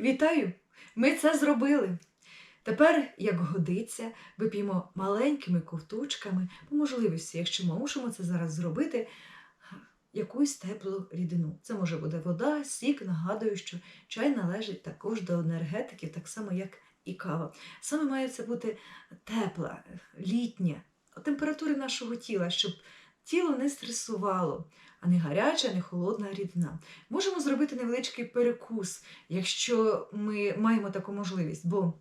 Вітаю! Ми це зробили. Тепер, як годиться, вип'ємо маленькими ковточками, по можливості, якщо ми мусимо це зараз зробити, якусь теплу рідину. Це може бути вода, сік. Нагадую, що чай належить також до енергетиків, так само, як і кава. Саме має це бути тепла, літня, температури нашого тіла, щоб тіло не стресувало, а не гаряча, не холодна рідина. Можемо зробити невеличкий перекус, якщо ми маємо таку можливість. бо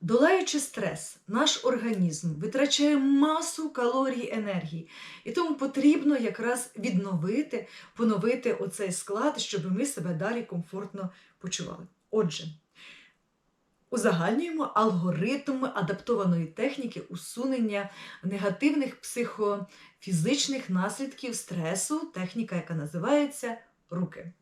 Долаючи стрес, наш організм витрачає масу калорій енергії, і тому потрібно якраз відновити, поновити оцей склад, щоб ми себе далі комфортно почували. Отже, узагальнюємо алгоритм адаптованої техніки усунення негативних психофізичних наслідків стресу, техніка, яка називається руки.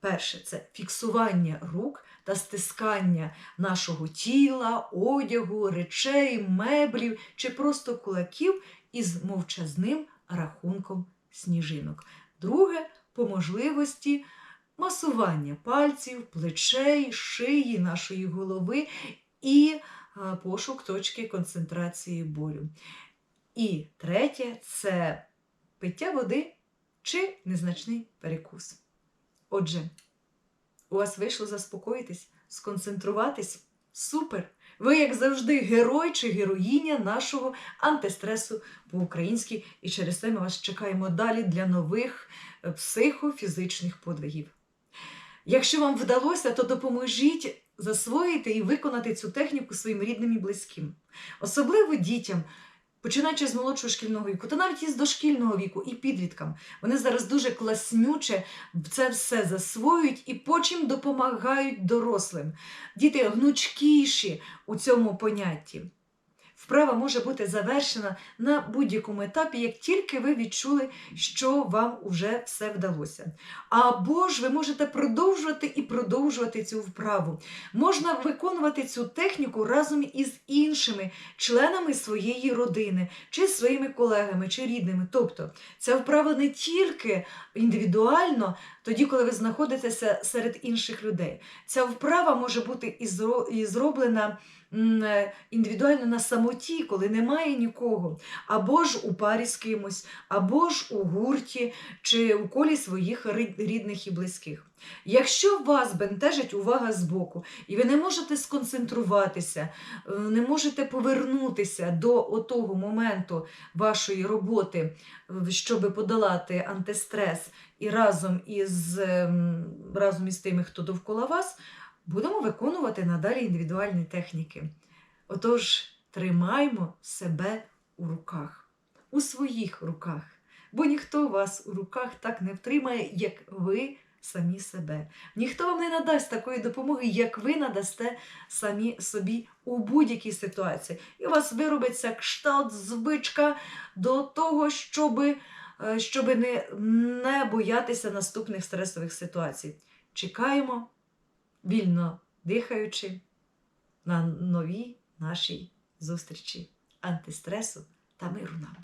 Перше це фіксування рук та стискання нашого тіла, одягу, речей, меблів чи просто кулаків із мовчазним рахунком сніжинок. Друге по можливості масування пальців, плечей, шиї нашої голови і пошук точки концентрації болю. І третє це пиття води чи незначний перекус. Отже, у вас вийшло заспокоїтись, сконцентруватись. Супер! Ви, як завжди, герой чи героїня нашого антистресу по-українськи, і через це ми вас чекаємо далі для нових е, психофізичних подвигів. Якщо вам вдалося, то допоможіть засвоїти і виконати цю техніку своїм рідним і близьким, особливо дітям. Починаючи з молодшого шкільного віку, та навіть із дошкільного віку, і підліткам. Вони зараз дуже класнюче це все засвоюють і потім допомагають дорослим. Діти гнучкіші у цьому понятті. Вправа може бути завершена на будь-якому етапі, як тільки ви відчули, що вам вже все вдалося. Або ж ви можете продовжувати і продовжувати цю вправу. Можна виконувати цю техніку разом із іншими членами своєї родини, чи своїми колегами, чи рідними. Тобто ця вправа не тільки індивідуально, тоді, коли ви знаходитеся серед інших людей. Ця вправа може бути і зроблена індивідуально на самоті, коли немає нікого, або ж у парі з кимось, або ж у гурті, чи у колі своїх рідних і близьких. Якщо вас бентежить увага збоку, і ви не можете сконцентруватися, е, не можете повернутися до отого моменту вашої роботи, е, щоб подолати антистрес, і разом із, ем, разом із тими, хто довкола вас, будемо виконувати надалі індивідуальні техніки. Отож, тримаймо себе у руках, у своїх руках, бо ніхто вас у руках так не втримає, як ви самі себе. Ніхто вам не надасть такої допомоги, як ви надасте самі собі у будь-якій ситуації. І у вас виробиться кшталт, звичка до того, щоби щоб не, не боятися наступних стресових ситуацій. Чекаємо, вільно дихаючи, на новій нашій зустрічі антистресу та миру нам.